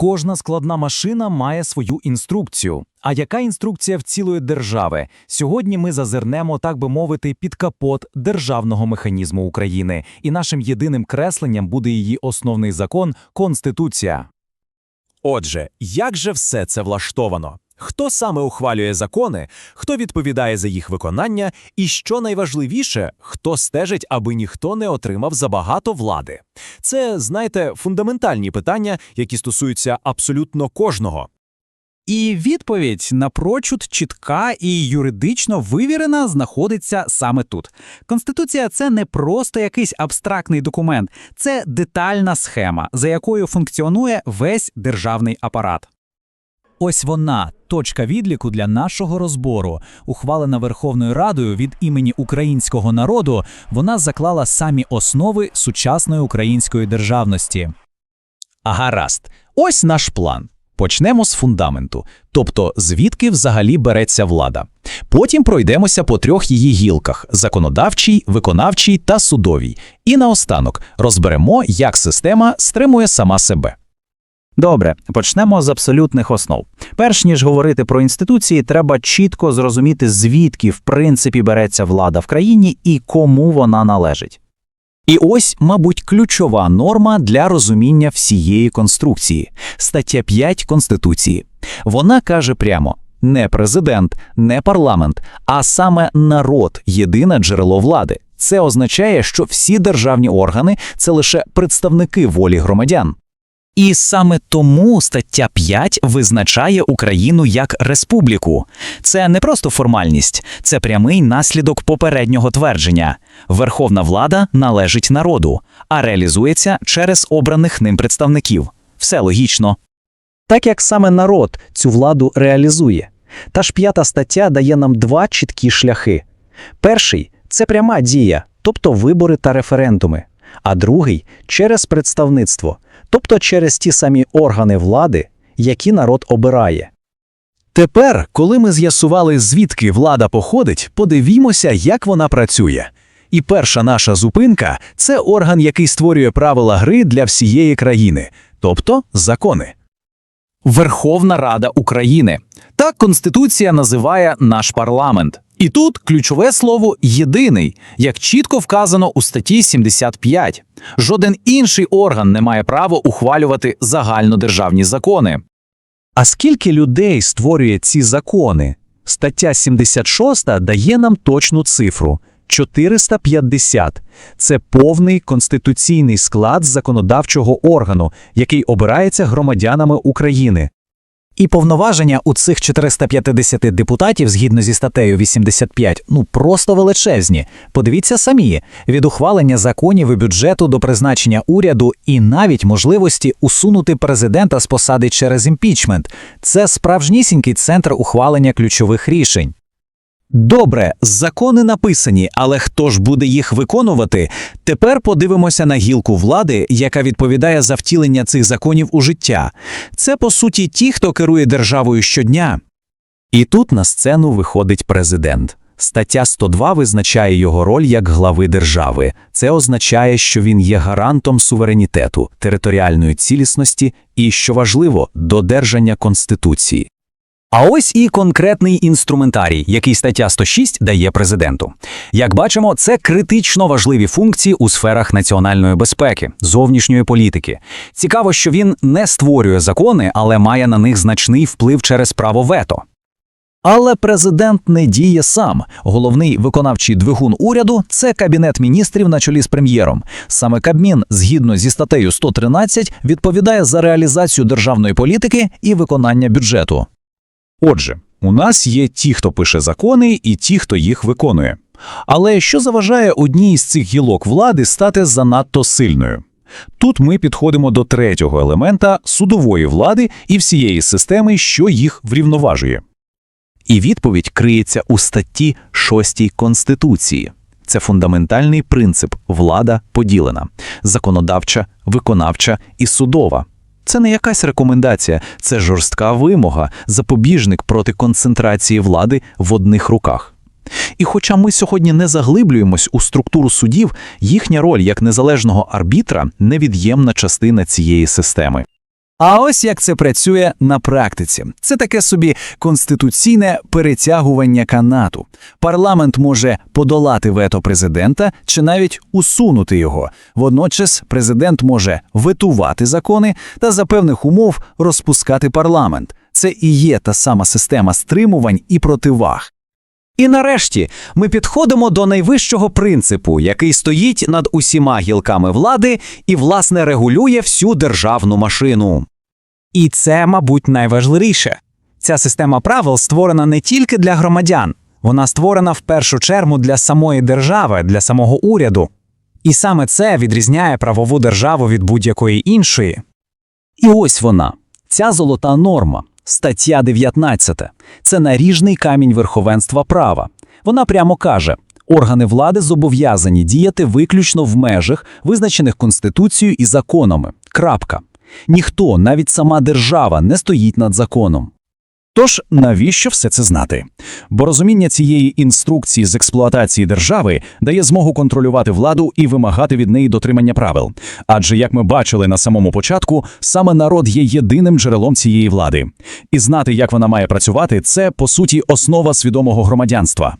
Кожна складна машина має свою інструкцію. А яка інструкція в цілої держави? Сьогодні ми зазирнемо, так би мовити, під капот державного механізму України, і нашим єдиним кресленням буде її основний закон Конституція. Отже, як же все це влаштовано? Хто саме ухвалює закони, хто відповідає за їх виконання, і що найважливіше, хто стежить, аби ніхто не отримав забагато влади? Це, знаєте, фундаментальні питання, які стосуються абсолютно кожного. І відповідь напрочуд чітка і юридично вивірена знаходиться саме тут. Конституція це не просто якийсь абстрактний документ, це детальна схема, за якою функціонує весь державний апарат. Ось вона, точка відліку для нашого розбору. Ухвалена Верховною Радою від імені українського народу, вона заклала самі основи сучасної української державності. А гаразд, ось наш план. Почнемо з фундаменту, тобто звідки взагалі береться влада. Потім пройдемося по трьох її гілках: законодавчій, виконавчій та судовій. І наостанок розберемо, як система стримує сама себе. Добре, почнемо з абсолютних основ. Перш ніж говорити про інституції, треба чітко зрозуміти, звідки в принципі береться влада в країні і кому вона належить. І ось, мабуть, ключова норма для розуміння всієї конструкції стаття 5 Конституції. Вона каже прямо: не президент, не парламент, а саме народ єдине джерело влади. Це означає, що всі державні органи це лише представники волі громадян. І саме тому стаття 5 визначає Україну як республіку. Це не просто формальність, це прямий наслідок попереднього твердження. Верховна влада належить народу, а реалізується через обраних ним представників. Все логічно. Так як саме народ цю владу реалізує. Та ж п'ята стаття дає нам два чіткі шляхи. Перший це пряма дія, тобто вибори та референдуми, а другий через представництво, тобто через ті самі органи влади, які народ обирає. Тепер, коли ми з'ясували, звідки влада походить, подивімося, як вона працює. І перша наша зупинка це орган, який створює правила гри для всієї країни, тобто закони. Верховна Рада України. Так Конституція називає наш парламент. І тут ключове слово єдиний, як чітко вказано у статті 75. Жоден інший орган не має права ухвалювати загальнодержавні закони. А скільки людей створює ці закони? Стаття 76 дає нам точну цифру 450. Це повний конституційний склад законодавчого органу, який обирається громадянами України. І повноваження у цих 450 депутатів, згідно зі статтею 85, ну просто величезні. Подивіться самі: від ухвалення законів і бюджету до призначення уряду і навіть можливості усунути президента з посади через імпічмент. Це справжнісінький центр ухвалення ключових рішень. Добре, закони написані, але хто ж буде їх виконувати? Тепер подивимося на гілку влади, яка відповідає за втілення цих законів у життя. Це, по суті, ті, хто керує державою щодня. І тут на сцену виходить президент. Стаття 102 визначає його роль як глави держави. Це означає, що він є гарантом суверенітету, територіальної цілісності і, що важливо, додержання Конституції. А ось і конкретний інструментарій, який стаття 106 дає президенту. Як бачимо, це критично важливі функції у сферах національної безпеки, зовнішньої політики. Цікаво, що він не створює закони, але має на них значний вплив через право вето. Але президент не діє сам. Головний виконавчий двигун уряду це кабінет міністрів на чолі з прем'єром. Саме Кабмін, згідно зі статтею 113, відповідає за реалізацію державної політики і виконання бюджету. Отже, у нас є ті, хто пише закони, і ті, хто їх виконує. Але що заважає одній із цих гілок влади стати занадто сильною? Тут ми підходимо до третього елемента судової влади і всієї системи, що їх врівноважує. І відповідь криється у статті 6 Конституції. Це фундаментальний принцип влада поділена законодавча, виконавча і судова. Це не якась рекомендація, це жорстка вимога, запобіжник проти концентрації влади в одних руках. І хоча ми сьогодні не заглиблюємось у структуру судів, їхня роль як незалежного арбітра невід'ємна частина цієї системи. А ось як це працює на практиці. Це таке собі конституційне перетягування канату. Парламент може подолати вето президента чи навіть усунути його. Водночас президент може ветувати закони та за певних умов розпускати парламент. Це і є та сама система стримувань і противаг. І нарешті ми підходимо до найвищого принципу, який стоїть над усіма гілками влади і, власне, регулює всю державну машину. І це, мабуть, найважливіше. Ця система правил створена не тільки для громадян, вона створена в першу чергу для самої держави, для самого уряду. І саме це відрізняє правову державу від будь-якої іншої. І ось вона, ця золота норма, стаття 19. Це наріжний камінь верховенства права. Вона прямо каже: органи влади зобов'язані діяти виключно в межах, визначених Конституцією і законами. Крапка. Ніхто, навіть сама держава, не стоїть над законом. Тож навіщо все це знати? Бо розуміння цієї інструкції з експлуатації держави дає змогу контролювати владу і вимагати від неї дотримання правил. Адже, як ми бачили на самому початку, саме народ є єдиним джерелом цієї влади. І знати, як вона має працювати, це по суті основа свідомого громадянства.